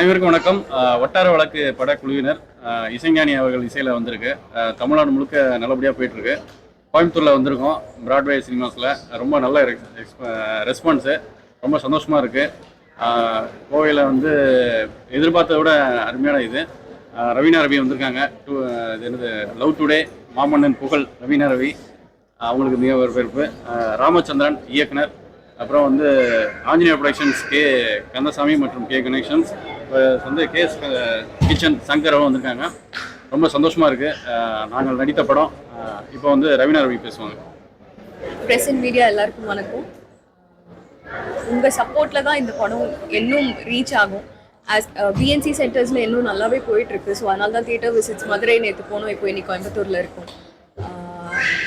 அனைவருக்கும் வணக்கம். வட்டார வழக்கு படக்குழுவினர் இசைஞானி அவர்கள் இசையில் வந்திருக்கு. தமிழ்நாடு முழுக்க நல்லபடியாக போயிட்டுருக்கு. கோயம்புத்தூரில் வந்திருக்கோம் பிராட்வே சினிமாஸில் ரொம்ப நல்ல ரெஸ்பான்ஸு ரொம்ப சந்தோஷமாக இருக்குது கோவையில் வந்து எதிர்பார்த்தத விட அருமையான இது. ரவீனா ரவி வந்திருக்காங்க. டூ இது என்னது? லவ் டுடே மாமன்னன் புகழ் ரவீனா ரவி. அவங்களுக்கு மிக வரவேற்பு. ராமச்சந்திரன் இயக்குனர். அப்புறம் வந்து ஆஞ்சநேயர் ப்ரொடக்ஷன்ஸ் கே கந்தசாமி மற்றும் கே கனெக்ஷன்ஸ் வந்து கே கிச்சன் சங்கரும் வந்திருக்காங்க. ரொம்ப சந்தோஷமா இருக்கு. நாங்கள் நடித்த படம் இப்போ வந்து ரவினா ரவி பேசுவாங்க. ப்ரெஸ் அண்ட் மீடியா எல்லாருக்கும் வணக்கம். உங்கள் சப்போர்ட்டில் தான் இந்த படம் இன்னும் ரீச் ஆகும். ஆஸ் பிஎன்சி சென்டர்ஸில் இன்னும் நல்லாவே போயிட்டுருக்கு ஸோ அதனால தான் தியேட்டர் விசிட்ஸ் மதுரை நேற்று போனோம். இப்போ இன்னைக்கு கோயம்புத்தூரில் இருக்கும்.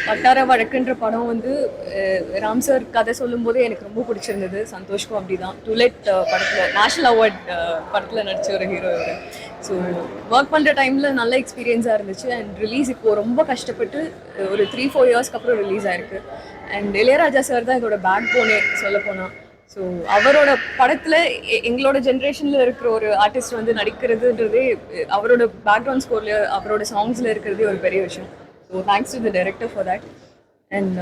வட்டார வழக்குன்ற படம் வந்து ராம் சார் கதை சொல்லும்போது எனக்கு ரொம்ப பிடிச்சிருந்தது. சந்தோஷ்கும் அப்படி தான் டுலெட் படத்தில் நேஷ்னல் அவார்ட் படத்தில் நடிச்ச ஒரு ஹீரோ இவர். ஸோ ஒர்க் பண்ணுற டைமில் நல்ல எக்ஸ்பீரியன்ஸாக இருந்துச்சு. அண்ட் ரிலீஸ் இப்போது ரொம்ப கஷ்டப்பட்டு ஒரு த்ரீ ஃபோர் இயர்ஸ்க்கு அப்புறம் ரிலீஸ் ஆயிருக்கு. அண்ட் இளையராஜா சார் தான் இதோட பேக் போனே சொல்ல போனால் ஸோ அவரோட படத்தில் எங்களோட ஜென்ரேஷனில் இருக்கிற ஒரு ஆர்டிஸ்ட் வந்து நடிக்கிறதுன்றதே அவரோட பேக்ரவுண்ட் ஸ்கோரில் அவரோட சாங்ஸில் இருக்கிறதே ஒரு பெரிய விஷயம். So thanks to the director for that and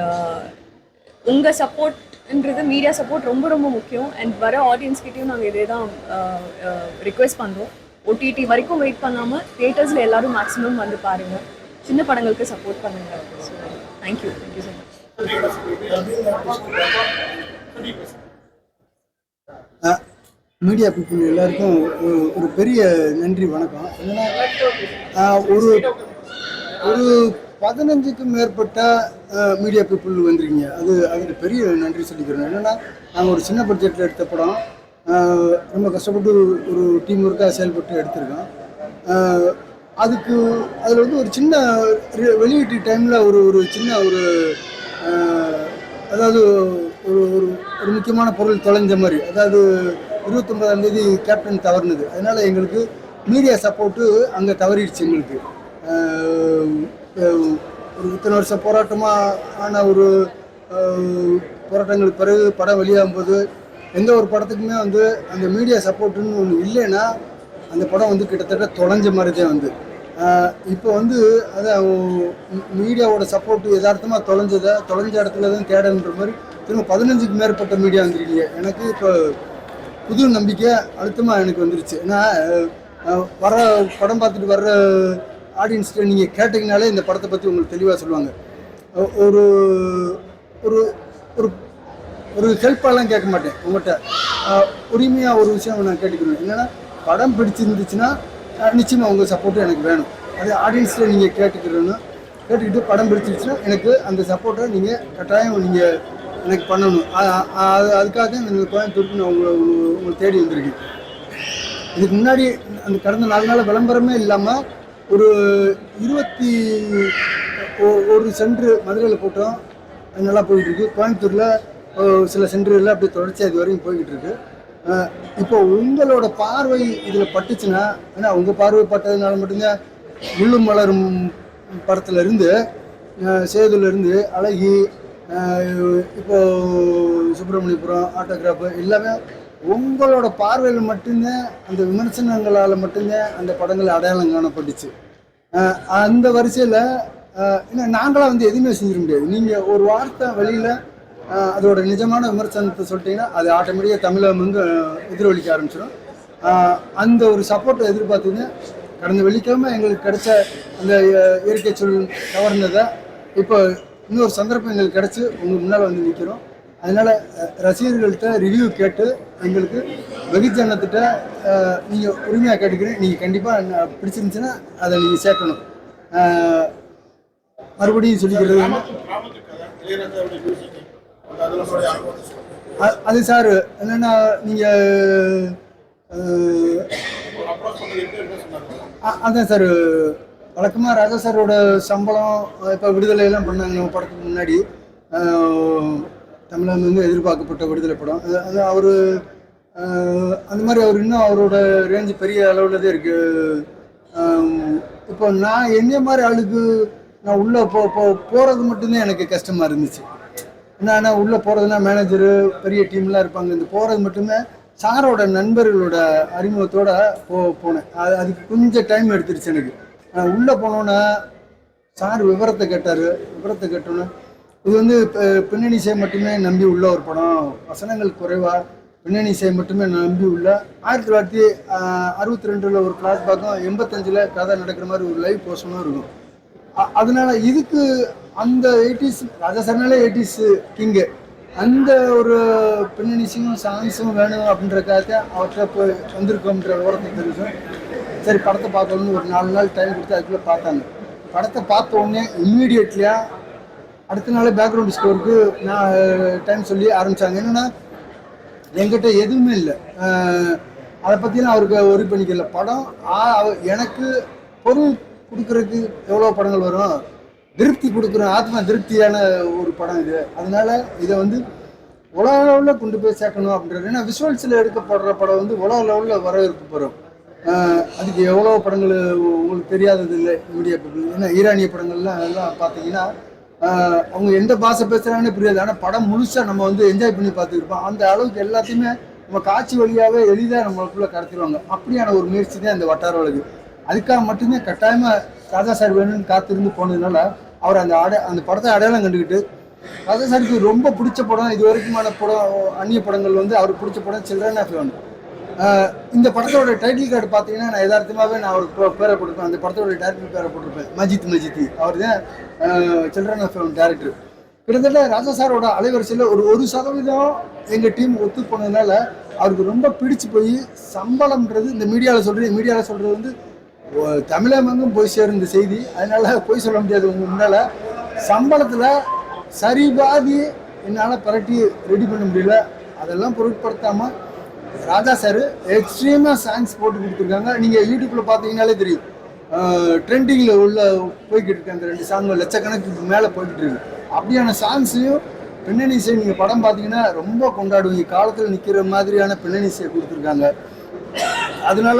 உங்கள் சப்போர்ட்ன்றது மீடியா சப்போர்ட் ரொம்ப ரொம்ப முக்கியம். அண்ட் வர ஆடியன்ஸ்கிட்டையும் நாங்கள் இதே தான் ரிக்வெஸ்ட் uh, uh, பண்ணுறோம் ஓடிடி வரைக்கும் வெயிட் பண்ணாமல் தியேட்டர்ஸில் எல்லாரும் மேக்ஸிமம் வந்து பாருங்கள் சின்ன படங்களுக்கு சப்போர்ட் பண்ணுங்கள் so thank you thank you so much media people எல்லாருக்கும் ஒரு- பெரிய நன்றி வணக்கம். என்னன்னா ஒரு ஒரு பதினஞ்சுக்கும் மேற்பட்ட மீடியா பீப்புள் வந்துருக்கீங்க. அது அதுக்கு பெரிய நன்றி சொல்லிக்கிறோம் என்னென்னா நாங்கள் ஒரு சின்ன பட்ஜெட்டில் எடுத்த படம் ரொம்ப கஷ்டப்பட்டு ஒரு டீம் ஒர்க்காக செயல்பட்டு எடுத்திருக்கோம். அதுக்கு அதில் வந்து ஒரு சின்ன வெளியீட்டு டைமில் ஒரு ஒரு சின்ன ஒரு அதாவது ஒரு ஒரு ஒரு முக்கியமான பொருள் தொலைஞ்ச மாதிரி. அதாவது இருபத்தொன்பதாம் தேதி கேப்டன் தவறுனது. அதனால் எங்களுக்கு மீடியா சப்போர்ட்டு அங்கே தவறிடுச்சு எங்களுக்கு. ஒரு இத்தனை வருஷம் போராட்டமாக ஆன ஒரு போராட்டங்களுக்கு பிறகு படம் வெளியாகும்போது எந்த ஒரு படத்துக்குமே வந்து அந்த மீடியா சப்போர்ட்டுன்னு ஒன்று இல்லைன்னா அந்த படம் வந்து கிட்டத்தட்ட தொலைஞ்ச மாதிரி தான் வந்து இப்போ வந்து அதான் மீடியாவோட சப்போர்ட் யதார்த்தமாக தொலைஞ்சதை தொலைஞ்ச இடத்துல தான் தேடன்ற மாதிரி திரும்ப பதினஞ்சுக்கு மேற்பட்ட மீடியா வந்துருக்கீங்க. எனக்கு இப்போ புது நம்பிக்கை அழுத்தமாக எனக்கு வந்துருச்சு. ஏன்னா வர படம் பார்த்துட்டு வர்ற ஆடியன்ஸ்கிட்ட நீங்கள் கேட்டிங்கனாலே இந்த படத்தை பற்றி உங்களுக்கு தெளிவாக சொல்லுவாங்க. ஒரு ஒரு ஒரு ஒரு ஹெல்ப்பாலாம் கேட்க மாட்டேன் உங்கள்கிட்ட உரிமையாக ஒரு விஷயம் நான் கேட்டுக்கிறேன். என்னென்னா படம் பிடிச்சிருந்துச்சுன்னா நிச்சயமாக உங்கள் சப்போர்ட்டு எனக்கு வேணும். அது ஆடியன்ஸில் நீங்கள் கேட்டுக்கிறேன்னு கேட்டுக்கிட்டு படம் பிடிச்சிருச்சுன்னா எனக்கு அந்த சப்போர்ட்டை நீங்கள் கட்டாயம் நீங்கள் எனக்கு பண்ணணும். அது அதுக்காக இந்த கோயம்புத்தூருக்கு நான் உங்களை உங்களை- உங்களை தேடி வந்திருக்கேன். இதுக்கு முன்னாடி அந்த கடந்த நாலு நாள் விளம்பரமே இல்லாமல் ஒரு இருபத்தி ஒரு சென்ட்ரு மதுரையில் போட்டோம். அது நல்லா போயிட்டுருக்கு. கோயம்புத்தூரில் சில சென்டர்களில் அப்படியே தொடர்ச்சியாக இது வரைக்கும் போய்கிட்டு இருக்கு இப்போ உங்களோட பார்வை இதில் பட்டுச்சுன்னா ஏன்னா உங்கள் பார்வை பட்டதுனால மட்டும்தான் முள்ளும் மலரும் படத்துலேருந்து சேதுலேருந்து அழகி இப்போது சுப்பிரமணியபுரம் ஆட்டோகிராஃபு எல்லாமே உங்களோட பார்வையில் மட்டும்தான் அந்த விமர்சனங்களால் மட்டும்தான் அந்த படங்கள் அடையாளம் காணப்பட்டுச்சு. அந்த வரிசையில் ஏன்னா நாங்களாம் வந்து எதுவுமே செஞ்சிட முடியாது. நீங்கள் ஒரு வார்த்தை வெளியில் அதோட நிஜமான விமர்சனத்தை சொல்லிட்டீங்கன்னா அது ஆட்டோமேட்டிக்காக தமிழகம் வந்து எதிரொலிக்க ஆரம்பிச்சிடும். அந்த ஒரு சப்போர்ட்டை எதிர்பார்த்துங்க கடந்த வெள்ளிக்கிழமை எங்களுக்கு கிடைச்ச அந்த இயற்கை சூழல் கவர்ந்ததை இப்போ இன்னொரு சந்தர்ப்பம் எங்களுக்கு கிடச்சி உங்கள் முன்னால் வந்து நிற்கிறோம் அதனால் ரசிகர்கள்ட்ட ரிவ்யூ கேட்டு எங்களுக்கு வெகுஜனத்திட்ட நீங்கள் உரிமையாக கேட்டுக்கிறேன். நீங்கள் கண்டிப்பாக பிடிச்சிருந்துச்சுன்னா அதை நீங்கள் சேர்க்கணும். மறுபடியும் சொல்லிக்கிறது அது சார் என்னென்னா நீங்கள் அதான் சார் வழக்கமாக ராஜா சாரோட சம்பளம் இப்போ விடுதலை எல்லாம் பண்ணாங்க படத்துக்கு முன்னாடி. தமிழகம் வந்து எதிர்பார்க்கப்பட்ட விடுதலை படம். அது- அவர் அந்த மாதிரி அவர் இன்னும் அவரோட ரேஞ்சு பெரிய அளவில் தான் இருக்கு இப்போ நான் என்ன மாதிரி ஆளுக்கு நான் உள்ளே போ போ போகிறது மட்டும்தான் எனக்கு கஷ்டமாக இருந்துச்சு. என்னன்னா உள்ளே போகிறதுனா மேனேஜரு பெரிய டீம்லாம் இருப்பாங்க. இந்த போகிறது மட்டுமே சாரோட நண்பர்களோட அறிமுகத்தோட போ போனேன். அது அதுக்கு கொஞ்சம் டைம் எடுத்துருச்சு எனக்கு. நான் உள்ளே போனோன்னா சார் விவரத்தை கேட்டார். விவரத்தை கேட்டோன்னே இது வந்து பின்னணி இசை மட்டுமே நம்பி உள்ள ஒரு படம். வசனங்கள் குறைவா பின்னணி இசை மட்டுமே நம்பி உள்ள. ஆயிரத்தி தொள்ளாயிரத்தி அறுபத்தி ரெண்டில் ஒரு ஃப்ளாஷ்பேக்கும் எண்பத்தஞ்சில் கதை நடக்கிற மாதிரி ஒரு லைவ் போர்ஷனும் இருக்கும். அதனால இதுக்கு அந்த எயிட்டிஸ் ராஜா எயிட்டிஸ் கிங்கு அந்த ஒரு பின்னணிஸும் சாங்ஸும் வேணும் அப்படின்றக்காக அவர்கிட்ட போய் வந்திருக்கோம்ன்ற விவரத்தை தெரிஞ்சும் சரி படத்தை பார்க்கணும்னு ஒரு நாலு நாள் டைம் கொடுத்து அதுக்குள்ளே பார்த்தாங்க. படத்தை பார்த்த உடனே இம்மீடியட்லியாக அடுத்த நாள் பேக்ரவுண்ட் ஸ்கோருக்கு நான் டைம் சொல்லி ஆரம்பித்தாங்க என்னென்னா என்கிட்ட எதுவுமே இல்லை. அதை பற்றிலாம் அவருக்கு ஒரி பண்ணிக்கல. படம் அவ- எனக்கு பொருள் கொடுக்குறதுக்கு எவ்வளோ படங்கள் வரும்? திருப்தி கொடுக்குற ஆத்மா திருப்தியான ஒரு படம் இது. அதனால இதை வந்து உலக லெவலில் கொண்டு போய் சேர்க்கணும் அப்படின்றது ஏன்னா விஷுவல்ஸில் எடுக்கப்படுற படம் வந்து உலக லெவலில் வரவேற்பு பெறும். அதுக்கு எவ்வளோ படங்கள் உங்களுக்கு தெரியாதது இல்லை மீடியா பீப்புள் ஏன்னா ஈரானிய படங்கள்லாம் எல்லாம் பார்த்தீங்கன்னா அவங்க எந்த பாஷை பேசுகிறாங்கன்னு புரியாது. ஆனால் படம் முழுசாக நம்ம வந்து என்ஜாய் பண்ணி பார்த்துருப்போம். அந்த அளவுக்கு எல்லாத்தையுமே நம்ம காட்சி வழியாகவே எளிதாக நம்மளுக்குள்ளே கடத்திடுவாங்க. அப்படியான ஒரு முயற்சி தான் இந்த வட்டார வழக்கு அதுக்காக மட்டுமே கட்டாயமாக ராஜா சார் வேணும்னு காத்திருந்து போனதுனால அவர் அந்த அடை அந்த படத்தை அடையாளம் கண்டுக்கிட்டு ராஜா சாருக்கு ரொம்ப பிடிச்ச படம் இது வரைக்குமான படம் அந்நிய படங்கள் வந்து அவருக்கு பிடிச்ச படம் சில்ட்ரன் ஆஃப் லெவன் இந்த படத்தோட டைட்டில் கார்டு பார்த்தீங்கன்னா நான் எதார்த்தமாகவே நான் அவருக்கு பேரை போட்டிருப்பேன் அந்த படத்தோட டைட்டில் பேரை போட்டிருப்பேன். மஜித் மஜித். அவர் தான் சில்ட்ரன் ஆஃப் டேரக்டர் கிட்டத்தட்ட ராஜா சாரோட அலைவரிசையில் ஒரு ஒரு சதவீதம் எங்கள் டீம் ஒத்து போனதுனால அவருக்கு ரொம்ப பிடிச்சு போய் சம்பளம்ன்றது இந்த மீடியாவில் சொல்கிறது மீடியாவில் சொல்கிறது வந்து தமிழகமெங்கும் போய் சேரும் இந்த செய்தி. அதனால போய் சொல்ல முடியாது உங்கள் முன்னால். சம்பளத்தில் சரி பாதி என்னால் பரட்டி ரெடி பண்ண முடியல. அதெல்லாம் பொருட்படுத்தாமல் ராஜா சார் எக்ஸ்ட்ரீமாக சாங்ஸ் போட்டு கொடுத்துருக்காங்க. நீங்கள் யூடியூப்பில் பார்த்தீங்கனாலே தெரியும். ட்ரெண்டிங்கில் உள்ள போய்கிட்டு இருக்கு அந்த ரெண்டு சாங் லட்சக்கணக்கு மேலே போய்கிட்டு இருக்கு. அப்படியான சாங்ஸையும் பின்னணி இசை நீங்கள் படம் பார்த்தீங்கன்னா ரொம்ப கொண்டாடுவீங்க. காலத்தில் நிற்கிற மாதிரியான பின்னணி இசையை கொடுத்துருக்காங்க. அதனால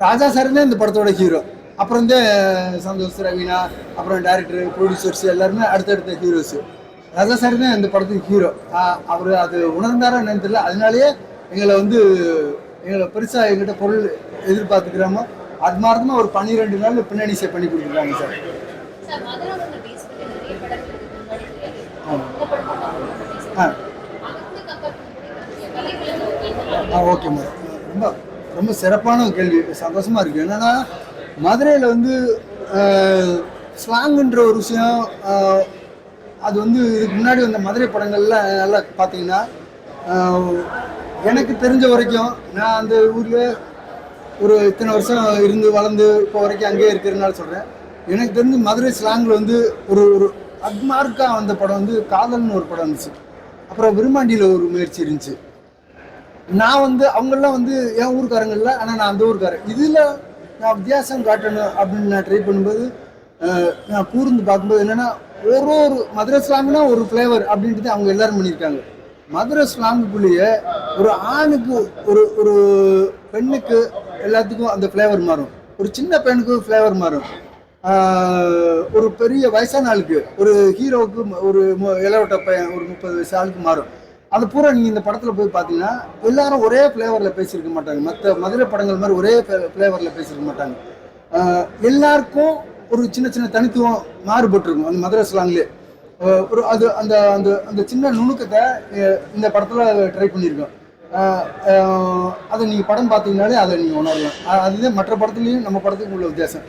ராஜா சார் தான் இந்த படத்தோட ஹீரோ அப்புறம் வந்து சந்தோஷ் ரவீனா அப்புறம் டேரக்டர் ப்ரொடியூசர்ஸ் எல்லாருமே அடுத்தடுத்த ஹீரோஸ் ராஜா சார் தான் இந்த படத்துக்கு ஹீரோ அவர் அது உணர்ந்தாரா என்னன்னு தெரியல. அதனாலேயே எங்களை வந்து எங்களை பெருசாக எங்கிட்ட பொருள் எதிர்பார்த்துக்கிறாமோ அது மாதிரிமா ஒரு பன்னிரெண்டு நாள் பின்னணி இசை பண்ணி கொடுத்துருக்காங்க சார். ஆ. ஆ. ஓகே மேடம் ரொம்ப ரொம்ப சிறப்பான ஒரு கேள்வி. சந்தோஷமா இருக்கு. என்னன்னா மதுரையில் வந்து ஸ்லாங்குன்ற ஒரு விஷயம் அது வந்து இதுக்கு முன்னாடி வந்த மதுரை படங்கள்ல நல்லா பார்த்தீங்கன்னா எனக்கு தெரிஞ்ச வரைக்கும் நான் அந்த ஊரில் ஒரு இத்தனை வருஷம் இருந்து வளர்ந்து இப்போ வரைக்கும் அங்கேயே இருக்கிறனால சொல்கிறேன் எனக்கு தெரிஞ்சு மதுரை ஸ்லாங்கில் வந்து ஒரு ஒரு அக்மார்க்காக வந்த படம் வந்து காதல்னு ஒரு படம் இருந்துச்சு. அப்புறம் விருமாண்டியில் ஒரு முயற்சி இருந்துச்சு. நான் வந்து அவங்கெல்லாம் வந்து என் ஊருக்காரங்கள்ல ஆனால் நான் அந்த ஊருக்காரன். இதில் நான் வித்தியாசம் காட்டணும் அப்படின்னு நான் ட்ரை பண்ணும்போது நான் கூர்ந்து பார்க்கும்போது என்னென்னா ஒரு ஒரு மதுரை ஸ்லாங்னா ஒரு ஃப்ளேவர் அப்படின்றது அவங்க எல்லாரும் பண்ணியிருக்காங்க. மதுரை ஸ்லாங்குக்குள்ளேயே ஒரு ஆணுக்கு ஒரு ஒரு பெண்ணுக்கு எல்லாத்துக்கும் அந்த ஃப்ளேவர் மாறும். ஒரு சின்ன பெண்ணுக்கு ஃப்ளேவர் மாறும். ஒரு பெரிய வயசான ஆளுக்கு ஒரு ஹீரோவுக்கு ஒரு இளவட்ட பையன் ஒரு முப்பது வயசு ஆளுக்கு மாறும். அது பூரா நீங்கள் இந்த படத்தில் போய் பார்த்தீங்கன்னா எல்லாரும் ஒரே ஃப்ளேவரில் பேசியிருக்க மாட்டாங்க. மற்ற மதுரை படங்கள் மாதிரி ஒரே ஃப்ளேவரில் பேசியிருக்க மாட்டாங்க. எல்லாருக்கும் ஒரு சின்ன சின்ன தனித்துவம் மாறுபட்டிருக்கும் அந்த மதுரை ஸ்லாங்லேயே ஒரு அது அந்த அந்த அந்த சின்ன நுணுக்கத்தை இந்த படத்தில் ட்ரை பண்ணியிருக்கோம். அதை நீங்கள் படம் பார்த்தீங்கனாலே அதை நீங்கள் உணரலாம். அதுதான் மற்ற படத்துலேயும் நம்ம படத்துக்கும் உள்ள வித்தியாசம்.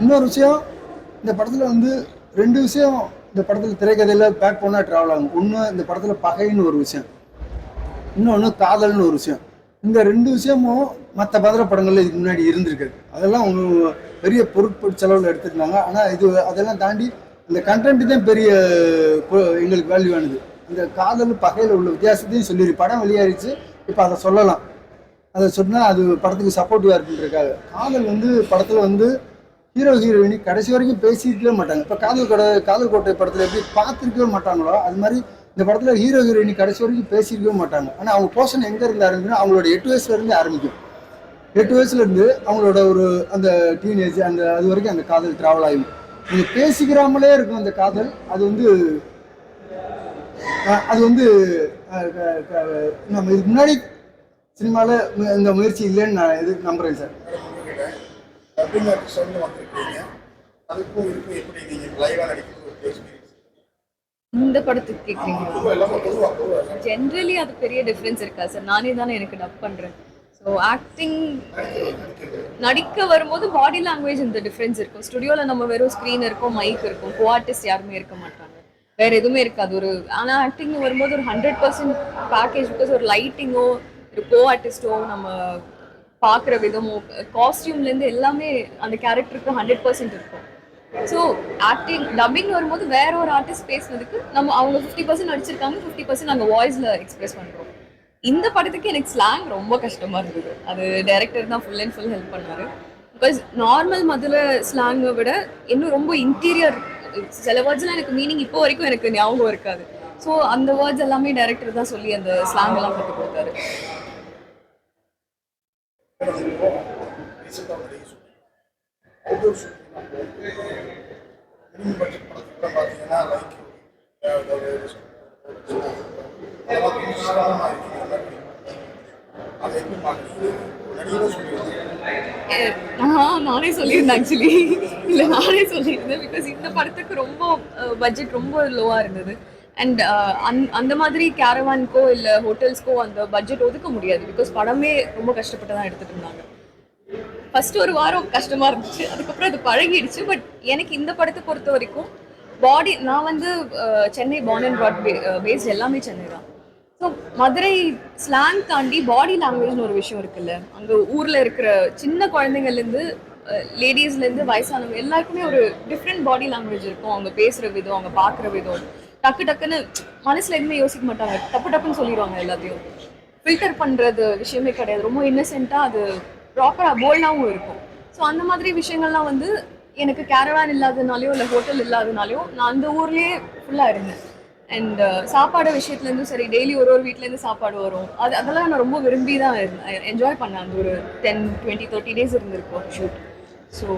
இன்னொரு விஷயம் இந்த படத்தில் வந்து ரெண்டு விஷயம் இந்த படத்தில் திரைக்கதையில் பேக் பண்ணால் ட்ராவல் ஆகும். ஒன்று இந்த படத்தில் பகைன்னு ஒரு விஷயம். இன்னொன்று காதல்னு ஒரு விஷயம். இந்த ரெண்டு விஷயமும் மற்ற பதற படங்களில் இதுக்கு முன்னாடி இருந்திருக்காது அதெல்லாம் ஒன்று பெரிய பொருட்பொருள் செலவில் எடுத்துருந்தாங்க ஆனால் இது அதெல்லாம் தாண்டி அந்த கண்டென்ட் தான் பெரிய எங்களுக்கு வேல்யூ ஆனது. காதல் பகையில் உள்ள வித்தியாசத்தையும் சொல்லி படம் வெளியாயிருச்சு இப்போ அதை சொல்லலாம். அதை சொன்னால் அது படத்துக்கு சப்போர்ட்டிவாக இருக்குன்றதுக்காக. காதல் வந்து படத்தில் வந்து ஹீரோ ஹீரோயினி கடைசி வரைக்கும் பேசியிருக்கவே மாட்டாங்க. இப்போ காதல் கடை காதல் கோட்டை படத்தில் எப்படி பார்த்துருக்கவே மாட்டாங்களோ அது மாதிரி இந்த படத்தில் ஹீரோ ஹீரோயினி கடைசி வரைக்கும் பேசியிருக்கவே மாட்டாங்க. ஆனால் அவங்க போர்ஷன் எங்கே இருந்து ஆரம்பிக்கணும் அவங்களோட எட்டு வயசுலேருந்து ஆரம்பிக்கும். எட்டு வயசுலேருந்து அவங்களோட ஒரு அந்த டீனேஜ் அந்த அது வரைக்கும் அந்த காதல் ட்ராவல் ஆகும் நீங்கள் பேசிக்கிறாமலே இருக்கும் அந்த காதல். அது வந்து அது வந்து நம்ம இதுக்கு முன்னாடி சினிமாவில் இந்த முயற்சி இல்லைன்னு நான் இது நம்புகிறேன் சார். இந்த படத்துக்கு கேட்குறீங்க ஜென்ரலி அது பெரிய டிஃப்ரென்ஸ் இருக்கா சார்? நானே தானே எனக்கு டப் பண்ணுறேன் ஸோ ஆக்டிங் நடிக்க வரும்போது பாடி லாங்குவேஜ் இந்த டிஃப்ரென்ஸ் இருக்கும். ஸ்டுடியோவில் நம்ம வெறும் ஸ்க்ரீன் இருக்கும் மைக் இருக்கும். கோ ஆர்டிஸ்ட் யாருமே இருக்க மாட்டாங்க. வேற எதுவுமே இருக்காது. ஒரு ஆனால் ஆக்டிங் வரும்போது ஒரு ஹண்ட்ரட் பர்சன்ட் பேக்கேஜ் பிகாஸ் ஒரு லைட்டிங்கோ ஒரு கோ ஆர்டிஸ்டோ நம்ம பார்க்குற விதமோ காஸ்டியூம்லேருந்து எல்லாமே அந்த கேரக்டருக்கு ஹண்ட்ரட் பர்சன்ட் இருக்கும். ஸோ ஆக்டிங் டப்பிங் வரும்போது வேற ஒரு ஆர்டிஸ்ட் பேசுனதுக்கு நம்ம அவங்க ஃபிஃப்டி பர்சன்ட் நடிச்சிருக்காங்க ஃபிஃப்டி பர்சன்ட் நாங்கள் வாய்ஸில் எக்ஸ்பிரஸ் பண்ணுறோம் இந்த படத்துக்கு எனக்கு ஸ்லாங் ரொம்ப கஷ்டமா இருந்தது. அது டைரக்டர் தான் ஃபுல் அண்ட் ஃபுல் ஹெல்ப் பண்ணாரு. பிகாஸ் நார்மல் மதுரை ஸ்லாங்கை விட இன்னும் ரொம்ப இன்டீரியர் சில வேர்ட்ஸ்லாம் எனக்கு மீனிங் இப்போ வரைக்கும் எனக்கு ஞாபகம் இருக்காது. ஸோ அந்த வேர்ட்ஸ் எல்லாமே டைரக்டர் தான் சொல்லி அந்த ஸ்லாங் எல்லாம் கற்றுக் கொடுத்தாரு. பார்த்தீங்கன்னா நான் நானே சொல்லியிருந்தேன் ஆக்சுவலி இல்லை நானே சொல்லியிருந்தேன் பிகாஸ் இந்த படத்துக்கு ரொம்ப பட்ஜெட் ரொம்ப லோவாக இருந்தது. அண்ட் அந் அந்த மாதிரி கேரவான்க்கோ இல்லை ஹோட்டல்ஸ்க்கோ அந்த பட்ஜெட் ஒதுக்க முடியாது பிகாஸ் படமே ரொம்ப கஷ்டப்பட்டு தான் எடுத்துட்டு இருந்தாங்க. ஃபர்ஸ்ட் ஒரு வாரம் கஷ்டமா இருந்துச்சு அதுக்கப்புறம் அது பழகிடுச்சு பட் எனக்கு இந்த படத்தை பொறுத்த வரைக்கும் பாடி நான் வந்து Chennai born and brought based எல்லாமே சென்னை தான். ஸோ மதுரை ஸ்லாங் தாண்டி பாடி லாங்குவேஜ்னு ஒரு விஷயம் இருக்குல்ல அங்கே ஊரில் இருக்கிற சின்ன குழந்தைங்கள்லேருந்து லேடிஸ்லேருந்து வயசானவங்க எல்லாருக்குமே ஒரு டிஃப்ரெண்ட் பாடி லாங்குவேஜ் இருக்கும். அவங்க பேசுகிற விதம் அவங்க பார்க்குற விதம். டக்கு டக்குன்னு மனசில் எதுவுமே யோசிக்க மாட்டாங்க. டப்பு டப்புன்னு சொல்லிடுவாங்க எல்லாத்தையும். ஃபில்டர் பண்ணுறது விஷயமே கிடையாது. ரொம்ப இன்னசென்ட்டாக அது ப்ராப்பராக போல்டாகவும் இருக்கும். ஸோ அந்த மாதிரி விஷயங்கள்லாம் வந்து எனக்கு கேரவான் இல்லாதனாலையோ இல்லை ஹோட்டல் இல்லாதனாலையோ நான் அந்த ஊர்லேயே ஃபுல்லாக இருந்தேன். அண்ட் uh, சாப்பாடு விஷயத்துலேருந்தும் சரி டெய்லி ஒரு ஒரு வீட்லேருந்து சாப்பாடு வரும். அது அதெல்லாம் நான் ரொம்ப விரும்பி தான் இருந்தேன். என்ஜாய் பண்ணேன். அந்த ஒரு டென் டுவெண்ட்டி தேர்ட்டி டேஸ் இருந்திருக்கும். ஷூட் ஸோ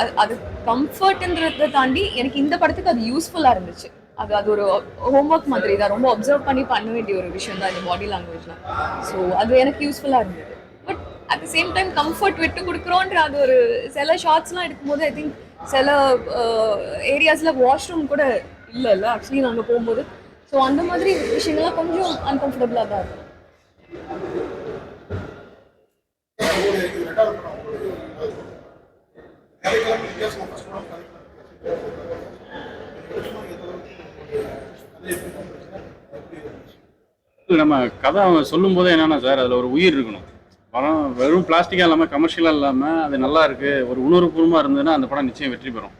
அது அது கம்ஃபர்ட்ன்றதை தாண்டி எனக்கு இந்த படத்துக்கு அது யூஸ்ஃபுல்லாக இருந்துச்சு. அது அது ஒரு ஹோம்ஒர்க் மாதிரி தான். ரொம்ப அப்சர்வ் பண்ணி பண்ண வேண்டிய ஒரு விஷயம் தான் இந்த பாடி லாங்குவேஜ்லாம் ஸோ அது எனக்கு யூஸ்ஃபுல்லாக இருந்தது. But at the same time comfort விட்டு கொடுக்குறோன்ற அது ஒரு சில ஷார்ட்ஸ்லாம் எடுக்கும்போது ஐ திங்க் சில ஏரியாஸில் வாஷ்ரூம் கூட இல்லை இல்லை. ஆக்சுவலி நாங்கள் போகும்போது. ஸோ அந்த மாதிரி விஷயங்கள்லாம் கொஞ்சம் அன்கம்ஃபர்டபுளாக தான் இருக்கும். நம்ம கதை அவங்க சொல்லும் போதே என்னன்னா சார் அதில் ஒரு உயிர் இருக்கணும். படம் வெறும் பிளாஸ்டிக்காக இல்லாமல் கமர்ஷியலாக இல்லாமல் அது நல்லா இருக்குது ஒரு உணர்வுபூர்வமாக இருந்ததுன்னா அந்த படம் நிச்சயம் வெற்றி பெறும்.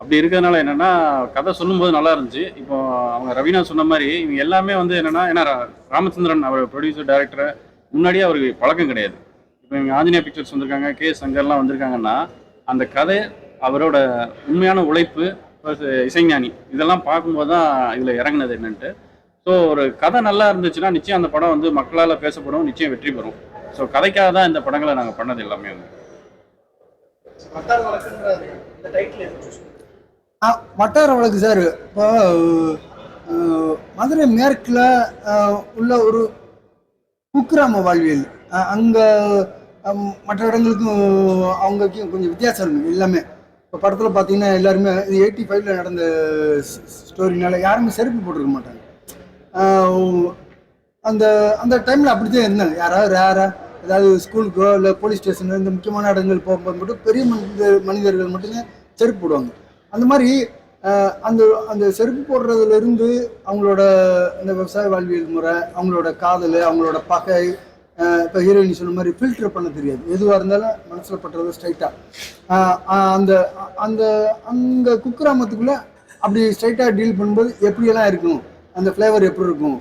அப்படி இருக்கிறதுனால என்னென்னா கதை சொல்லும்போது நல்லா இருந்துச்சு. இப்போ அவங்க ரவீனா சொன்ன மாதிரி இவங்க எல்லாமே வந்து என்னென்னா ஏன்னா ரா- ராமச்சந்திரன் அவர் ப்ரொடியூசர் டைரக்டர் முன்னாடியே அவருக்கு பழக்கம் கிடையாது. இப்போ இவங்க ஆஞ்சநேயா பிக்சர்ஸ் வந்திருக்காங்க கே சங்கர்லாம் வந்திருக்காங்கன்னா அந்த கதை அவரோட உண்மையான உழைப்பு இசைஞானி இதெல்லாம் பார்க்கும்போது தான் இதில் இறங்குனது என்னன்ட்டு. ஸோ ஒரு கதை நல்லா இருந்துச்சுன்னா நிச்சயம் அந்த படம் வந்து மக்களால் பேசப்படும் நிச்சயம் வெற்றி பெறும். ஸோ கதைக்காக தான் இந்த படங்களை நாங்கள் பண்ணது எல்லாமே வந்து. வட்டார வழக்கு சார். இப்போ மதுரை மேற்கில் உள்ள ஒரு குக்கிராம வாழ்வியல். அங்கே மற்ற இடங்களுக்கும் அவங்களுக்கும் கொஞ்சம் வித்தியாசம் இருக்கு எல்லாமே. இப்போ படத்தில் பார்த்தீங்கன்னா எல்லாருமே இது எயிட்டி ஃபைவ்ல நடந்த ஸ்டோரினால யாருமே செருப்பு போட்டிருக்க மாட்டாங்க. அந்த அந்த டைமில் அப்படி தான் இருந்தாங்க யாராவது ரேராக ஏதாவது ஸ்கூலுக்கோ இல்லை போலீஸ் ஸ்டேஷன் இந்த முக்கியமான இடங்கள் போகும்போது மட்டும் பெரிய மனித மனிதர்கள் மட்டும்தான் செருப்பு போடுவாங்க. அந்த மாதிரி அந்த அந்த செருப்பு போடுறதுலேருந்து அவங்களோட இந்த விவசாய வாழ்வியல் முறை அவங்களோட காதல் அவங்களோட பகை இப்போ ஹீரோயின் சொன்ன மாதிரி ஃபில்டர் பண்ண தெரியாது. எதுவாக இருந்தாலும் மனசில் பட்டுறது ஸ்ட்ரைட்டாக அந்த அந்த அங்கே குக்கிராமத்துக்குள்ளே அப்படி ஸ்ட்ரைட்டாக டீல் பண்ணும்போது எப்படியெல்லாம் இருக்கும் அந்த ஃப்ளேவர் எப்படி இருக்கும்?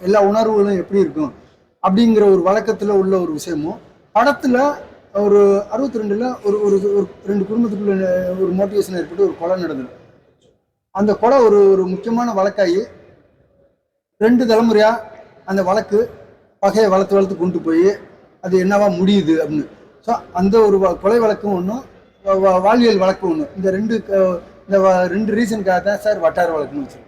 எல்லா உணர்வுகளும் எப்படி இருக்கும்? அப்படிங்கிற ஒரு வழக்கத்தில் உள்ள ஒரு விஷயமும் படத்தில் ஒரு அறுபத்தி ரெண்டில் ஒரு ஒரு ஒரு ரெண்டு குடும்பத்துக்குள்ள ஒரு மோட்டிவேஷன் ஏற்பட்டு ஒரு கொலை நடந்தது. அந்த கொலை ஒரு ஒரு முக்கியமான வழக்காகி ரெண்டு தலைமுறையாக அந்த வழக்கு பகையை வளர்த்து வளர்த்து கொண்டு போய் அது என்னவா முடியுது அப்படின்னு. ஸோ அந்த ஒரு வ- கொலை வழக்கும் ஒன்றும் வாழ்வியல் வழக்கு ஒன்று இந்த ரெண்டு இந்த வ- ரெண்டு ரீசனுக்காக தான் சார் வட்டார வழக்குன்னு வச்சுருக்கோம்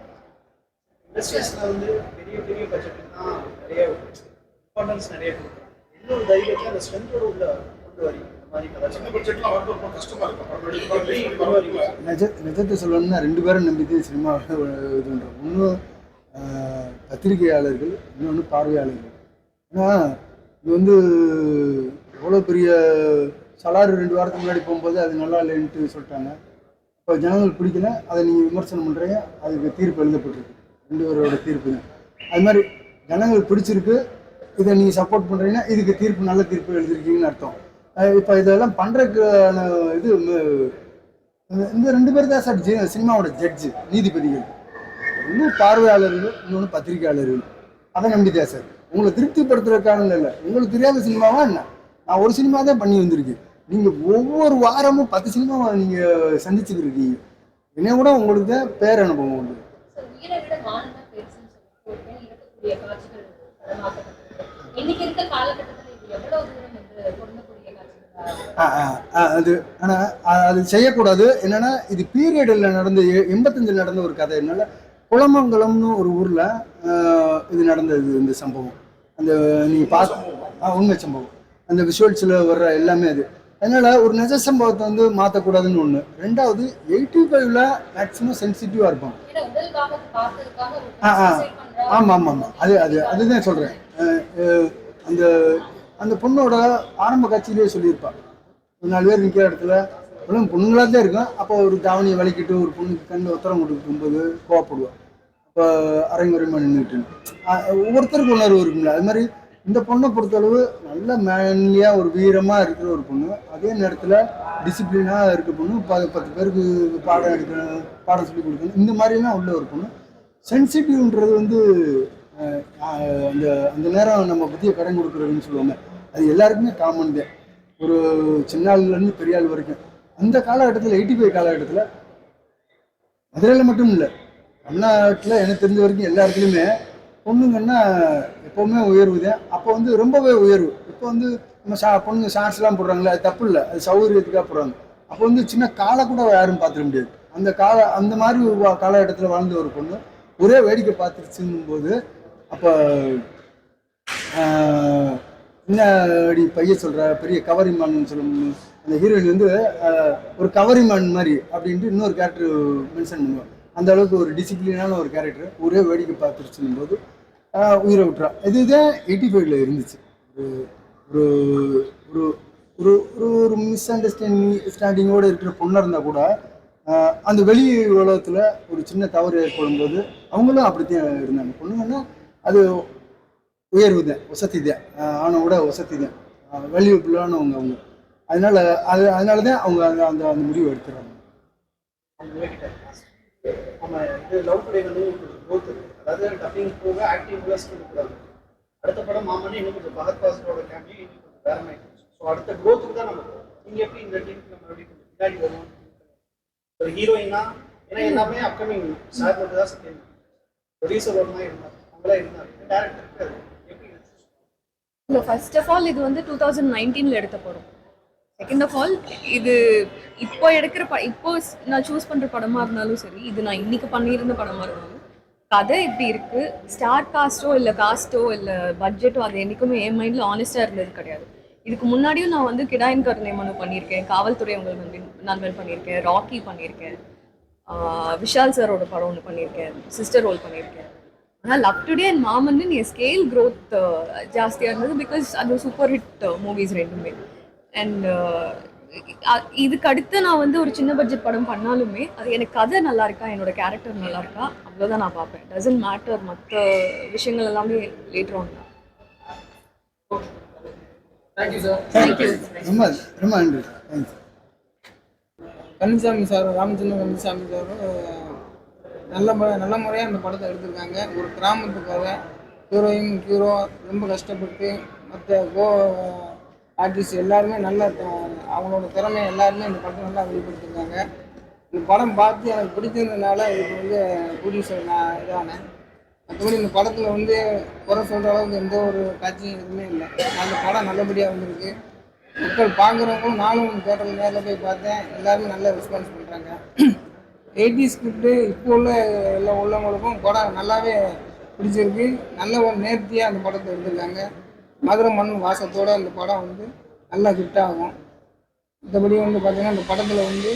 இண்டஸ்ட்ரீஸில் வந்து பெரிய பெரிய பட்ஜெட்டுக்கு தான் நிறைய இம்பார்ட்டன்ஸ் நிறைய கொடுக்குறாங்க. இன்னொரு தைரியத்தை அந்த ஸ்ட்ரென்த்தோட உள்ள கொண்டு வரீங்க நிஜத்தை சொல்லணும்னா ரெண்டு பேரும் நம்பிக்கை சினிமா இது பண்ணுறோம் ஒன்று பத்திரிகையாளர்கள் இன்னொன்று பார்வையாளர்கள். ஏன்னா இது வந்து எவ்வளோ பெரிய சலாறு ரெண்டு வாரத்துக்கு முன்னாடி போகும்போது அது நல்லா இல்லைன்ட்டு சொல்லிட்டாங்க. இப்போ ஜனங்கள் பிடிக்கல. அதை நீங்கள் விமர்சனம் பண்ணுறீங்க அதுக்கு தீர்ப்பு எழுதப்பட்டிருக்கு. ரெண்டு பேரோட தீர்ப்பு. அது மாதிரி ஜனங்கள் பிடிச்சிருக்கு இதை நீங்கள் சப்போர்ட் பண்ணுறீங்கன்னா இதுக்கு தீர்ப்பு நல்ல தீர்ப்பு எழுதிருக்கீங்கன்னு அர்த்தம். இப்போ இதெல்லாம் பண்ணுறதுக்கான இது இந்த- இந்த ரெண்டு பேர் தான் சார் ஜி- சினிமாவோட ஜட்ஜு நீதிபதிகள். இன்னும் பார்வையாளர்கள் இன்னொன்று பத்திரிகையாளர்கள். அதை நம்பிதான் சார் உங்களை திருப்திப்படுத்துறதுக்கான இல்லை. உங்களுக்கு தெரியாத சினிமாவா என்ன? நான் ஒரு சினிமா தான் பண்ணி வந்திருக்கேன். நீங்கள் ஒவ்வொரு வாரமும் பத்து சினிமாவை நீங்கள் சந்திச்சுக்கிருக்கீங்க என்ன கூட உங்களுக்கு தான் பேர் அனுபவம் உண்டு. உயிரை விட தான் பெருசுன்னு சொல்லி இறக்கக்கூடிய காட்சிகள் இன்னைக்கு இருக்க காலகட்டத்தில் இது எவ்வளவு தூரம் வந்து பொருந்தக்கூடிய காட்சிகளா? ஆ, ஆ, ஆ, அது ஆனால் அது செய்யக்கூடாது. என்னன்னா இது பீரியடில் நடந்த எண்பத்தஞ்சில் நடந்த ஒரு கதை. என்னால குளமங்கலம்னு ஒரு ஊரில் இது நடந்தது இந்த சம்பவம். அந்த நீங்கள் பார்த்து உண்மை சம்பவம். அந்த விஷுவல்ஸில் வர்ற எல்லாமே அது. அதனால ஒரு நிஜ சம்பவத்தை வந்து மாற்றக்கூடாதுன்னு ஒன்று ரெண்டாவது எயிட்டி ஃபைவ்ல மேக்ஸிமம் சென்சிட்டிவாக இருப்பாங்க ஆ, ஆ. ஆமாம் ஆமாம் ஆமாம் அது அது அதுதான் சொல்கிறேன் அந்த அந்த பொண்ணோட ஆரம்ப காட்சியிலேயே சொல்லியிருப்பா. ஒரு நாலு பேர் நிற்கிற இடத்துல வெறும் பொண்ணுங்களாக தான் இருக்கும் அப்போ ஒரு தாவணியை வலிக்கிட்டு ஒரு பொண்ணுக்கு கண்ணில் உத்தரம் கொடுக்கும்போது கோவப்படுவா. இப்போ அரைங்குறைமா நின்றுட்டு ஒவ்வொருத்தருக்கும் உணர்வு இருக்கும்ல. அது மாதிரி இந்த பொண்ணை பொறுத்தளவு நல்ல மேன்லியாக ஒரு வீரமாக இருக்கிற ஒரு பொண்ணு. அதே நேரத்தில் டிசிப்ளினாக இருக்க பொண்ணு. ப பத்து பேருக்கு பாடம் எடுக்கணும் பாடம் சொல்லி கொடுக்கணும். இந்த மாதிரிலாம் உள்ள ஒரு பொண்ணு. சென்சிட்டிவ்ன்றது வந்து அந்த அந்த நேரம் நம்ம பற்றிய கடன் கொடுக்குறதுன்னு சொல்லுவாங்க அது எல்லாருக்குமே காமன் தான். ஒரு சின்ன ஆளுலேருந்து பெரிய ஆள் வரைக்கும். அந்த காலகட்டத்தில் எயிட்டி ஃபைவ் காலகட்டத்தில் மதுரையில் மட்டும் இல்லை தமிழ்நாட்டில் எனக்கு தெரிஞ்ச வரைக்கும் எல்லா இடத்துலையுமே பொண்ணுங்கன்னா எப்போவுமே உயர்வு தான். அப்போ வந்து ரொம்பவே உயர்வு. இப்போ வந்து நம்ம சா பொண்ணுங்க ஷார்ட்ஸ்லாம் போடுறாங்களே அது தப்பு இல்லை. அது சௌகரியத்துக்காக போடுறாங்க. அப்போ வந்து சின்ன காலை கூட யாரும் பார்த்துட முடியாது. அந்த கால அந்த மாதிரி காலகட்டத்தில் வாழ்ந்த ஒரு பொண்ணு ஒரே வேடிக்கை பார்த்துருச்சுங்கும் போது அப்போ என்ன அப்படி பைய சொல்கிற பெரிய கவரிமான் சொல்லும் அந்த ஹீரோயின் வந்து ஒரு கவரிமான் மாதிரி அப்படின்ட்டு இன்னொரு கேரக்டர் மென்ஷன் பண்ணுவாங்க. அந்த அளவுக்கு ஒரு டிசிப்ளினான ஒரு கேரக்டர் ஒரே வேடிக்கை பார்த்துருச்சுன்னும் போது உயிரை விட்டுறா. இதுதான் எயிட்டி ஃபைவ்ல இருந்துச்சு. ஒரு ஒரு ஒரு ஒரு ஒரு ஒரு மிஸ் அண்டர்ஸ்டாண்டிங் ஸ்டாண்டிங்கோடு இருக்கிற பொண்ணாக இருந்தால் கூட அந்த வெளி உலகத்தில் ஒரு சின்ன தவறு ஏற்படும் போது அவங்களும் அப்படித்தான் இருந்தாங்க. பொண்ணுங்கன்னா அது உயர்வு தான் வசதி தான். ஆனை கூட வசதி தான். வேல்யூபிளானவங்க அவங்க. அதனால அது அதனால தான் அவங்க அந்த அந்த அந்த முடிவு எடுத்துறாங்க நம்ம இது லவ் டுடே வந்து இருக்கு. அதாவது டப்பிங் போக ஆக்டிவ் ப்ளஸ் கொடுக்குறாங்க அடுத்த படம் மாமனே இன்னும் கொஞ்சம் பகத் பாசரோட கேமியோ இன்னும் கொஞ்சம் வேற மாதிரி ஸோ அடுத்த growth தான் நம்ம போகும். நீங்க எப்படி இந்த டீமுக்கு நம்ம எப்படி கொஞ்சம் பின்னாடி வருவோம்? ஒரு ஹீரோயினா ஏன்னா எல்லாமே அப்கமிங் சார் மட்டும் தான் சத்தியம் ப்ரொடியூசர் ஒரு மாதிரி இருந்தார் அவங்களா இருந்தாங்க டேரக்டருக்கு அது எப்படி ஃபர்ஸ்ட் ஆஃப் ஆல் இது வந்து டூ தௌசண்ட் நைன்டீனில் எடுத்த படம். செகண்ட் ஆஃப் ஆல் இது இப்போ எடுக்கிற ப இப்போ நான் சூஸ் பண்ணுற படமாக இருந்தாலும் சரி இது நான் இன்னைக்கு பண்ணியிருந்த படமாக இருந்தாலும் கதை இப்படி இருக்குது ஸ்டார் காஸ்ட்டோ இல்லை காஸ்ட்டோ இல்லை பட்ஜெட்டோ அது என்றைக்குமே என் மைண்டில் ஆனஸ்ட்டாக இருந்தது கிடையாது. இதுக்கு முன்னாடியும் நான் வந்து கிடாயின் கருணை மனு பண்ணியிருக்கேன் காவல்துறை உங்கள் நண்பன் நண்பன் பண்ணியிருக்கேன் ராக்கி பண்ணியிருக்கேன் விஷால் சாரோட படம் ஒன்று பண்ணியிருக்கேன் சிஸ்டர் ரோல் பண்ணியிருக்கேன். ஆனால் லவ் டுடே அண்ட் மாமன்னு என் ஸ்கேல் க்ரோத் ஜாஸ்தியாக இருந்தது பிகாஸ் அது சூப்பர் ஹிட் மூவிஸ் ரெண்டுமே. அண்ட் இதுக்கு அடுத்து நான் வந்து ஒரு சின்ன பட்ஜெட் படம் பண்ணாலுமே அது எனக்கு கதை நல்லா இருக்கா என்னோட கேரக்டர் நல்லா இருக்கா அவ்வளோதான் நான் பார்ப்பேன். டசன்ட் மேட்டர் மற்ற விஷயங்கள் எல்லாமே லேட்டர் ஆன் தேங்க்யூ ரொம்ப ரொம்ப நன்றி தேங்க்ஸ் கந்தசாமி சார் ராமச்சந்திரன் கந்தசாமி சாரும் நல்ல முறை நல்ல முறையாக அந்த படத்தை எடுத்திருக்காங்க. ஒரு கிராமத்து கதை ஹீரோயின் ஹீரோ ரொம்ப கஷ்டப்பட்டு மற்ற கோ ஆர்டிஸ்ட் எல்லாருமே நல்ல த- அவங்களோட திறமை எல்லாருமே இந்த படத்தை நல்லா வெளிப்படுத்திருக்காங்க இந்த படம் பார்த்து எனக்கு பிடிச்சிருந்ததுனால இதுக்கு வந்து ப்ரொடியூசர் நான் இதானேன் மற்றபடி இந்த படத்தில் வந்து குறை சொல்கிற அளவுக்கு எந்த ஒரு காட்சியும் எதுவுமே இல்லை. அந்த படம் நல்லபடியாக வந்திருக்கு. மக்கள் பார்க்குறவங்களும் நானும் தேட்டரில் நேரில் போய் பார்த்தேன். எல்லாருமே நல்ல ரெஸ்பான்ஸ் பண்ணுறாங்க எயிட்டி ஸ்கிரிப்டு இப்போ உள்ள எல்லா உள்ளவங்களுக்கும் படம் நல்லாவே பிடிச்சிருக்கு. நல்ல ஒரு நேர்த்தியாக அந்த படத்தை எடுத்திருக்காங்க. மதுரை மண் வாசத்தோட அந்த படம் வந்து நல்லா ஹிட் ஆகும். மற்றபடி வந்து பார்த்திங்கன்னா அந்த படத்தில் வந்து